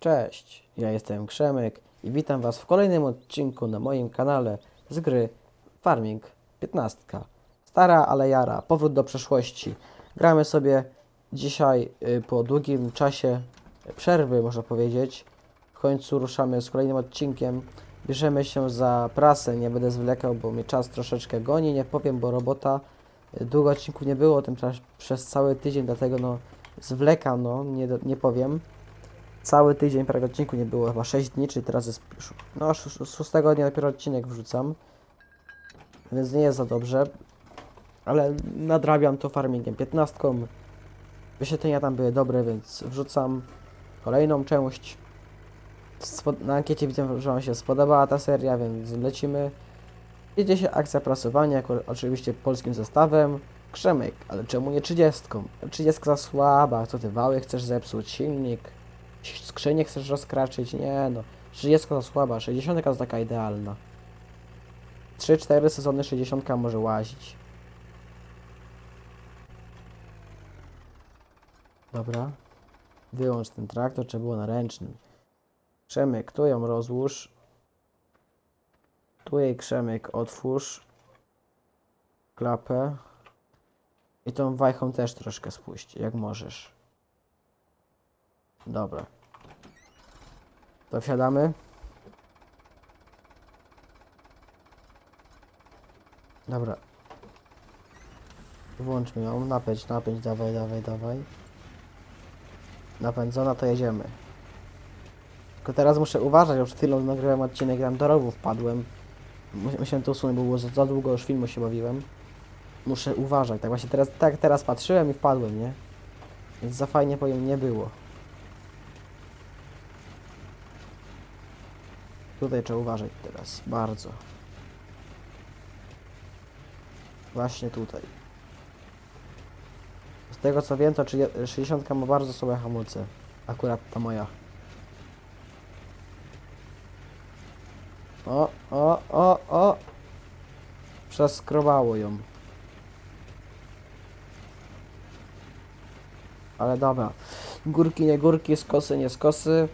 Cześć, ja jestem Krzemek i witam Was w kolejnym odcinku na moim kanale z gry Farming 15. Stara ale jara, powrót do przeszłości. Gramy sobie dzisiaj y, po długim czasie przerwy, można powiedzieć. W końcu ruszamy z kolejnym odcinkiem. Bierzemy się za prasę, nie będę zwlekał, bo mnie czas troszeczkę goni, nie powiem, bo robota y, długo odcinków nie było, tym czas przez cały tydzień, dlatego no zwlekam, no nie, nie powiem cały tydzień prawie odcinku nie było, chyba 6 dni, czyli teraz jest, no 6 dnia dopiero odcinek wrzucam, więc nie jest za dobrze, ale nadrabiam to farmingiem 15. Wyświetlenia tam były dobre, więc wrzucam kolejną część. Na ankiecie widzę, że Wam się spodobała ta seria, więc lecimy. Idzie się akcja prasowania, oczywiście polskim zestawem. Krzemek, ale czemu nie 30? 30 za słaba, co ty wały chcesz zepsuć, silnik, skrzynię chcesz rozkraczyć? Nie no, 30 za słaba, 60 to taka idealna. 3-4 sezony 60 może łazić. Dobra. Wyłącz ten traktor, trzeba było na ręcznym. Krzemek, tu ją rozłóż. Tu jej Krzemek otwórz. Klapę. I tą wajchą też troszkę spuść, jak możesz. Dobra. To wsiadamy. Dobra. Włączmy ją, napędź, napędź, dawaj, dawaj, dawaj. Napędzona, to jedziemy. Tylko teraz muszę uważać, bo przed chwilą nagrywałem odcinek, tam do rowu wpadłem. Mus- Musiałem to usunąć, bo było za, za długo już filmu się bawiłem. Muszę uważać, tak właśnie teraz, tak teraz patrzyłem i wpadłem, nie? Więc za fajnie powiem nie było. Tutaj trzeba uważać teraz, bardzo. Właśnie tutaj. Z tego co wiem, to 30 60 ma bardzo słabe hamulce. Akurat ta moja. O, o, o, o! Przeskrobało ją. Ale dobra. Górki, nie górki, skosy, nie skosy.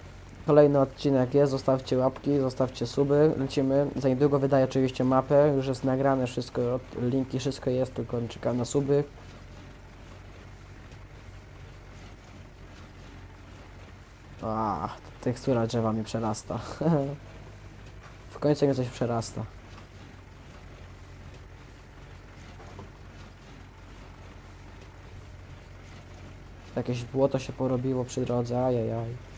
Kolejny odcinek jest, zostawcie łapki, zostawcie suby, lecimy. Za niedługo wydaję oczywiście mapę, już jest nagrane wszystko, linki, wszystko jest, tylko czekam na suby. A, tekstura drzewa mnie przerasta. w końcu mnie coś przerasta. Jakieś błoto się porobiło przy drodze, ajajaj.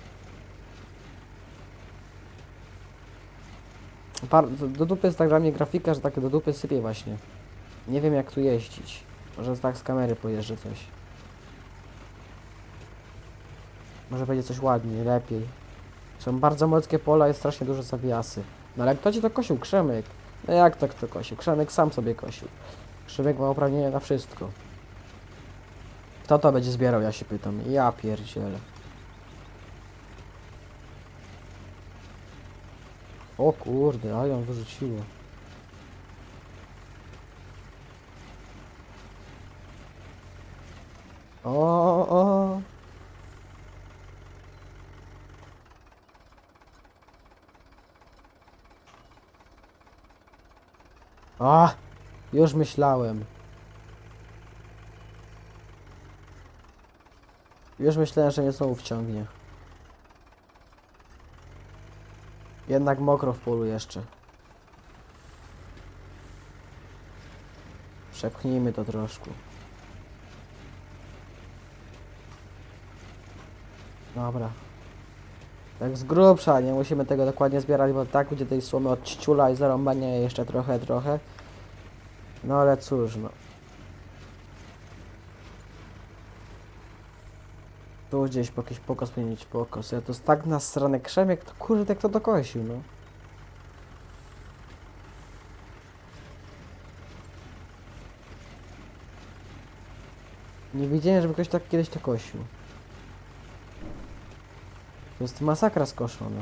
Do, dupy jest tak dla mnie grafika, że tak do dupy sypie właśnie. Nie wiem jak tu jeździć. Może tak z kamery pojeżdżę coś. Może będzie coś ładniej, lepiej. Są bardzo mockie pola, jest strasznie dużo zawiasy. No ale kto ci to kosił? Krzemek. No jak to kto kosił? Krzemek sam sobie kosił. Krzemek ma uprawnienia na wszystko. Kto to będzie zbierał, ja się pytam. Ja pierdzielę. O kurde, a ją wyrzuciło. O, o. A, już myślałem. Już myślałem, że mnie znowu wciągnie. Jednak mokro w polu jeszcze. Przepchnijmy to troszkę. Dobra. Tak z grubsza, nie musimy tego dokładnie zbierać, bo tak będzie tej słomy od ściula i zarąbania jeszcze trochę, trochę. No ale cóż, no. Tu gdzieś po jakiś pokos powinien mieć pokos. Ja to jest tak nasrany krzemek, to kurde, kto to kosił, no. Nie widziałem, żeby ktoś tak kiedyś to kosił. To jest masakra skoszona.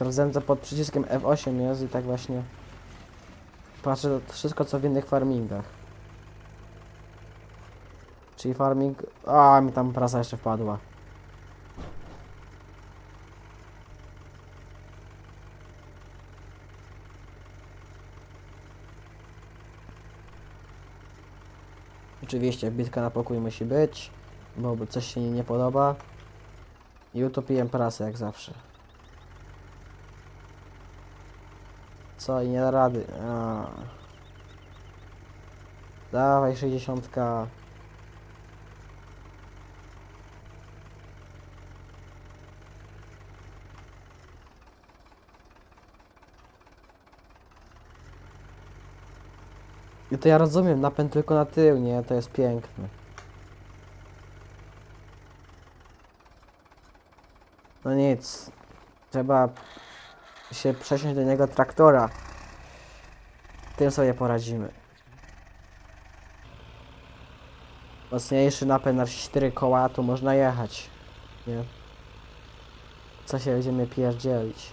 Sprawdzałem co pod przyciskiem F8 jest i tak właśnie Patrzę wszystko co w innych farmingach. Czyli farming... A, mi tam prasa jeszcze wpadła. Oczywiście bitka na pokój musi być, bo coś się nie podoba. I utopiłem prasę jak zawsze. Co i nie da rady. A. Dawaj 60. I to ja rozumiem, napęd tylko na tył, nie? To jest piękne. No nic. Trzeba się przesiąść do niego traktora. Tym sobie poradzimy. Mocniejszy napęd na 4 koła, tu można jechać. Nie? Co się będziemy pierdzielić?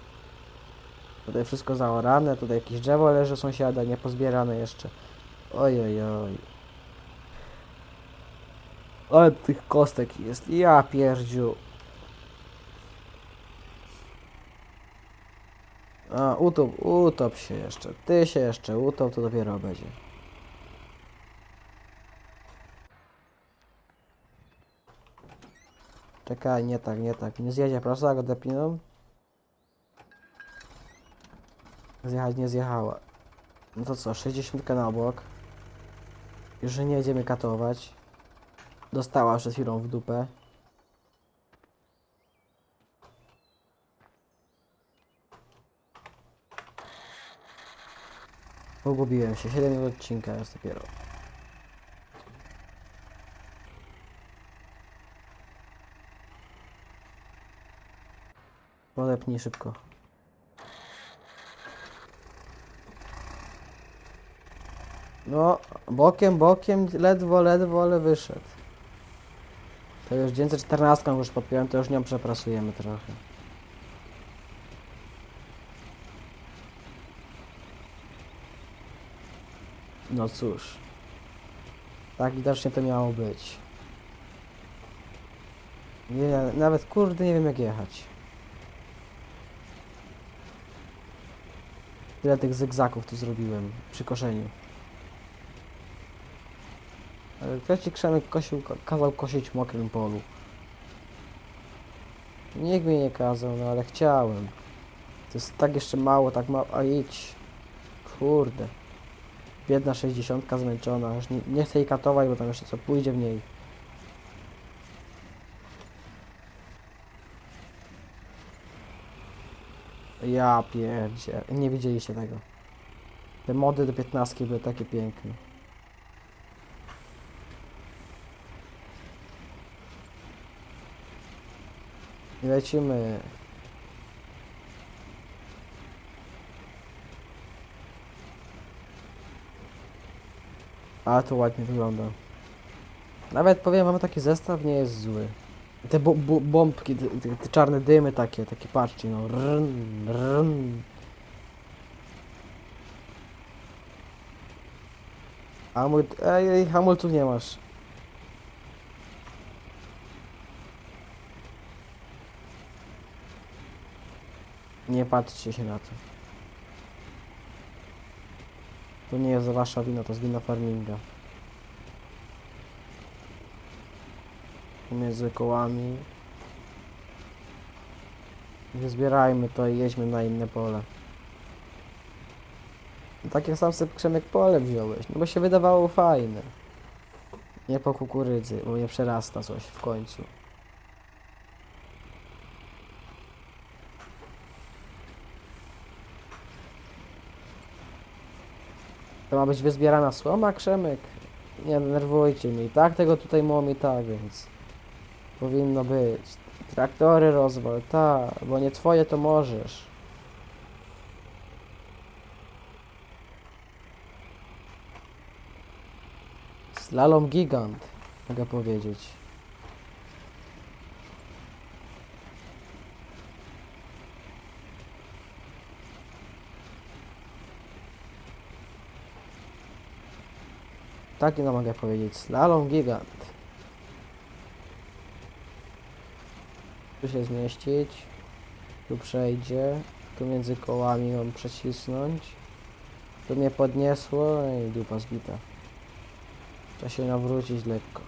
Tutaj wszystko zaorane, tutaj jakieś drzewo leży sąsiada, niepozbierane jeszcze. Oj, oj, oj. Ale tych kostek jest. Ja pierdziu. A, utop, utop się jeszcze. Ty się jeszcze utop, to dopiero będzie. Czekaj, nie tak, nie tak. Nie zjedzie, proszę, go depiną. Zjechać nie zjechała. No to co, 60 na bok. Już nie będziemy katować. Dostała przed chwilą w dupę. Pogubiłem się, 7 minut odcinka jest dopiero. Podepnij szybko. No, bokiem, bokiem, ledwo, ledwo, ale wyszedł. To już 914 już podpiąłem, to już nią przeprasujemy trochę. No cóż. Tak widocznie to miało być. Nie, nawet kurde nie wiem jak jechać. Tyle tych zygzaków tu zrobiłem przy koszeniu. Ale ktoś ci Krzemek kosił, ka- kazał kosić w mokrym polu. Nikt mi nie kazał, no ale chciałem. To jest tak jeszcze mało, tak mało, a idź. Kurde. Biedna 60 zmęczona, już nie, nie chcę jej katować, bo tam jeszcze co pójdzie w niej. Ja pierdzie. Nie widzieliście tego. Te mody do 15 były takie piękne. I lecimy. A to ładnie wygląda. Nawet powiem wam, taki zestaw nie jest zły. Te bo bo bombki, te, te, te czarne dymy takie, takie patrzcie, no. Rrn, rrn. Hamul... Ej, ej, hamulców nie masz. Nie patrzcie się na to. To nie jest wasza wina, to jest wina farminga. Pomiędzy kołami. Nie zbierajmy to i jedźmy na inne pole. No tak jak sam sobie Przemek pole wziąłeś, no bo się wydawało fajne. Nie po kukurydzy, bo nie przerasta coś w końcu. To ma być wyzbierana słoma, Krzemek? Nie denerwujcie mnie. I tak tego tutaj mam i tak, więc... Powinno być. Traktory rozwal, tak, bo nie twoje to możesz. Slalom gigant, mogę powiedzieć. Tak no mogę powiedzieć. Slalom gigant. Tu się zmieścić. Tu przejdzie. Tu między kołami mam przecisnąć. Tu mnie podniosło i dupa zbita. Trzeba się nawrócić lekko.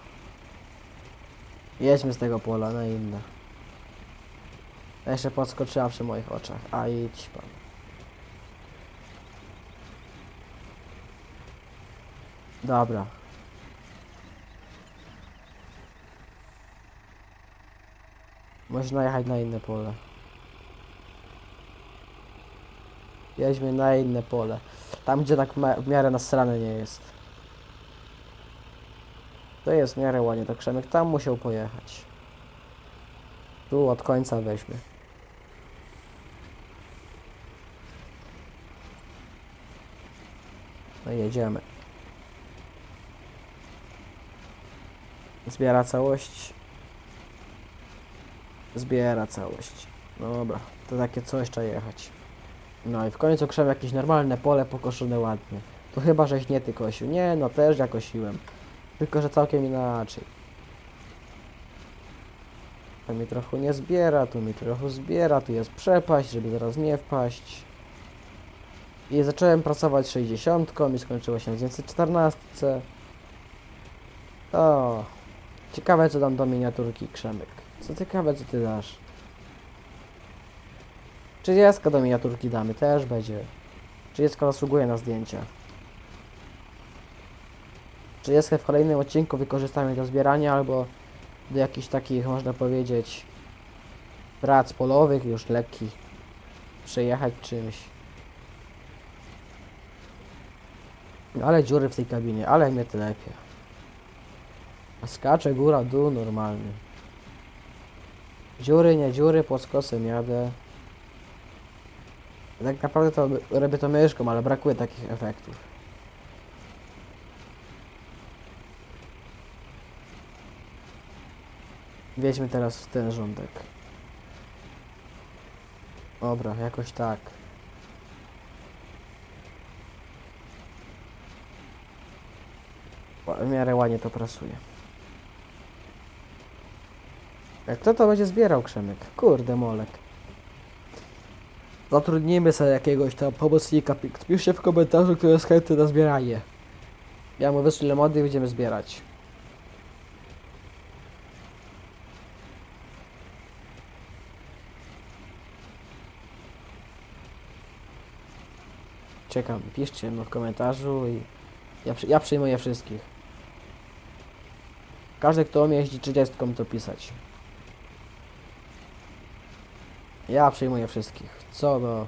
Jedźmy z tego pola na inne. Jeszcze podskoczyła przy moich oczach. A idź pan. Dobra. Można jechać na inne pole. Jedźmy na inne pole. Tam, gdzie tak w miarę nasrane nie jest. To jest w miarę ładnie, to Krzemek tam musiał pojechać. Tu od końca weźmy. No jedziemy. Zbiera całość. Zbiera całość. No dobra, to takie coś trzeba jechać. No i w końcu krzem jakieś normalne pole pokoszone ładnie. To chyba żeś nie ty kosił. Nie, no też ja kosiłem. Tylko, że całkiem inaczej. Tu mi trochę nie zbiera, tu mi trochę zbiera, tu jest przepaść, żeby zaraz nie wpaść. I zacząłem pracować 60 i skończyło się w 914. O, ciekawe co dam do miniaturki Krzemek. Co ciekawe co ty dasz. 30 do miniaturki damy, też będzie. 30 zasługuje na zdjęcia. 30 w kolejnym odcinku wykorzystamy do zbierania albo do jakichś takich, można powiedzieć, prac polowych, już lekkich. Przejechać czymś. Ale dziury w tej kabinie, ale mnie telepie. A skacze góra, dół normalny. Dziury, nie dziury, pod jadę. Tak naprawdę to robię to myszką, ale brakuje takich efektów. Wiedźmy teraz w ten rządek. Dobra, jakoś tak. W miarę ładnie to prasuje. Kto to będzie zbierał krzemyk? Kurde molek. Zatrudnijmy sobie jakiegoś tam pomocnika. Pi- Piszcie w komentarzu, kto jest chętny na zbieranie. Ja mu wyślę mody i będziemy zbierać. Czekam, piszcie no w komentarzu i ja, ja przyjmuję wszystkich. Każdy, kto umie jeździć 30 to pisać. Ja przyjmuję wszystkich. Co do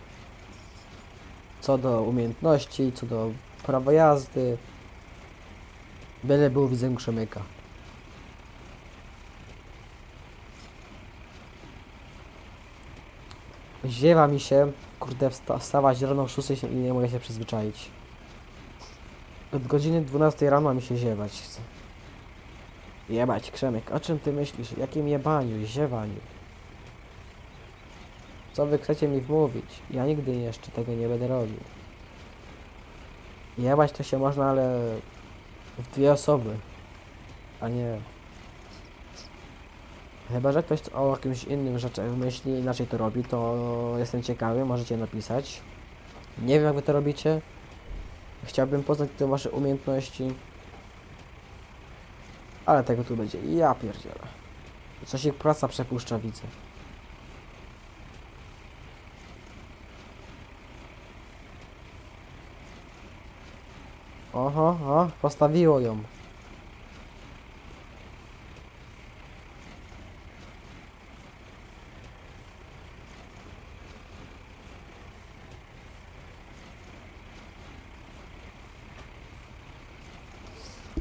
co do umiejętności, co do prawa jazdy. Byle był widzę Krzemyka. Ziewa mi się, kurde, wsta wstawać rano o 6 się- i nie mogę się przyzwyczaić. Od godziny 12 rano mi się ziewać. Jebać, Krzemek, o czym ty myślisz? Jakim jebaniu, ziewaniu? Co wy chcecie mi wmówić? Ja nigdy jeszcze tego nie będę robił. Jebać to się można, ale w dwie osoby, a nie... Chyba, że ktoś o jakimś innym rzeczach myśli, inaczej to robi, to jestem ciekawy, możecie napisać. Nie wiem jak wy to robicie. Chciałbym poznać te wasze umiejętności. Ale tego tu będzie. Ja pierdzielę. Coś ich praca przepuszcza, widzę. Oho, o, postawiło ją.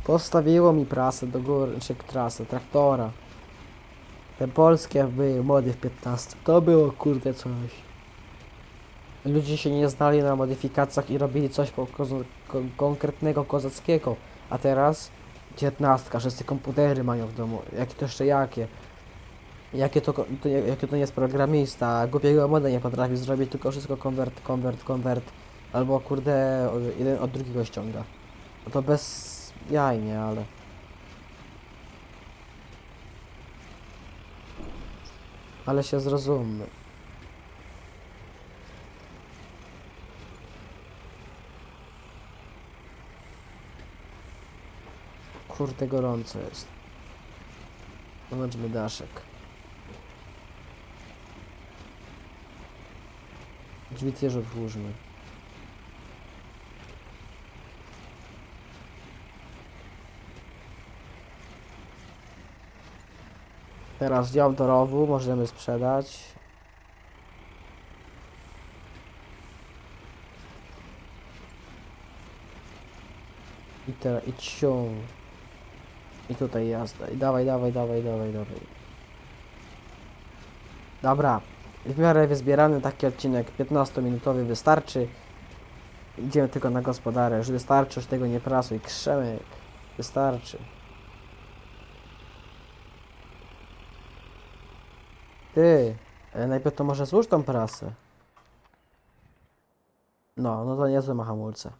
Postawiło mi prasę do góry, czy trasę, traktora. Te polskie były mody w 15. To było kurde coś. Ludzie się nie znali na modyfikacjach i robili coś po konkretnego kozackiego. A teraz 19, wszyscy komputery mają w domu. Jakie to jeszcze jakie? Jakie to, to, jakie to nie jest programista, głupiego moda nie potrafi zrobić, tylko wszystko konwert, konwert, konwert. Albo kurde, jeden od drugiego ściąga. No to bez, jajnie, ale... Ale się zrozummy. Kurde, gorąco jest. Zobaczmy daszek. Drzwi też otwórzmy. Teraz dział do rowu możemy sprzedać. I teraz i cią. I tutaj jazda. I dawaj, dawaj, dawaj, dawaj, dawaj. Dobra. W miarę wyzbierany taki odcinek 15-minutowy wystarczy. Idziemy tylko na gospodarę. Już wystarczy, już tego nie prasuj. Krzemek. Wystarczy. Ty, e, najpierw to może złóż tą prasę. No, no to niezłe ma hamulce.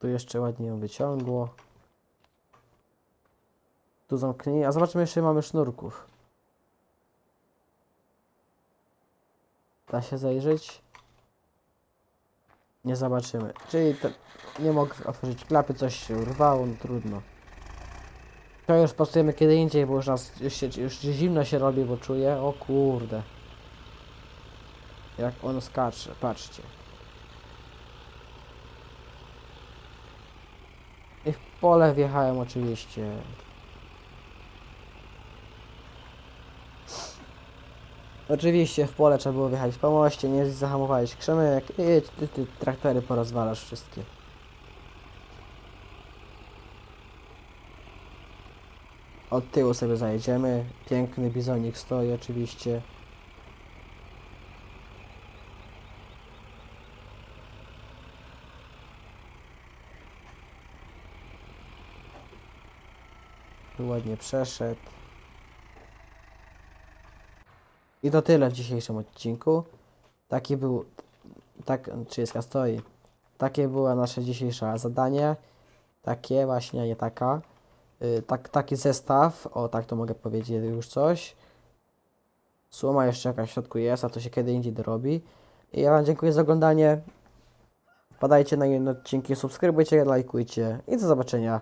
Tu jeszcze ładnie ją wyciągło. Tu zamknij, a zobaczmy jeszcze mamy sznurków. Da się zajrzeć? Nie zobaczymy. Czyli te, nie mogę otworzyć klapy, coś się urwało, no trudno. To już postujemy kiedy indziej, bo już, nas, już, się, już zimno się robi, bo czuję. O kurde. Jak on skacze, patrzcie. I w pole wjechałem oczywiście. Oczywiście w pole trzeba było wjechać po moście, nie zahamowałeś krzemek i ty, ty traktory porozwalasz wszystkie. Od tyłu sobie zajedziemy. Piękny bizonik stoi oczywiście. Tu ładnie przeszedł. I to tyle w dzisiejszym odcinku. Taki był, tak, 30 stoi. Takie było nasze dzisiejsze zadanie. Takie właśnie, nie taka. Y, tak, taki zestaw, o tak to mogę powiedzieć już coś. Słoma jeszcze jakaś w środku jest, a to się kiedy indziej dorobi. I ja Wam dziękuję za oglądanie. Wpadajcie na inne odcinki, subskrybujcie, lajkujcie i do zobaczenia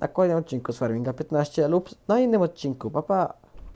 na kolejnym odcinku z Farminga 15 lub na innym odcinku. Pa pa!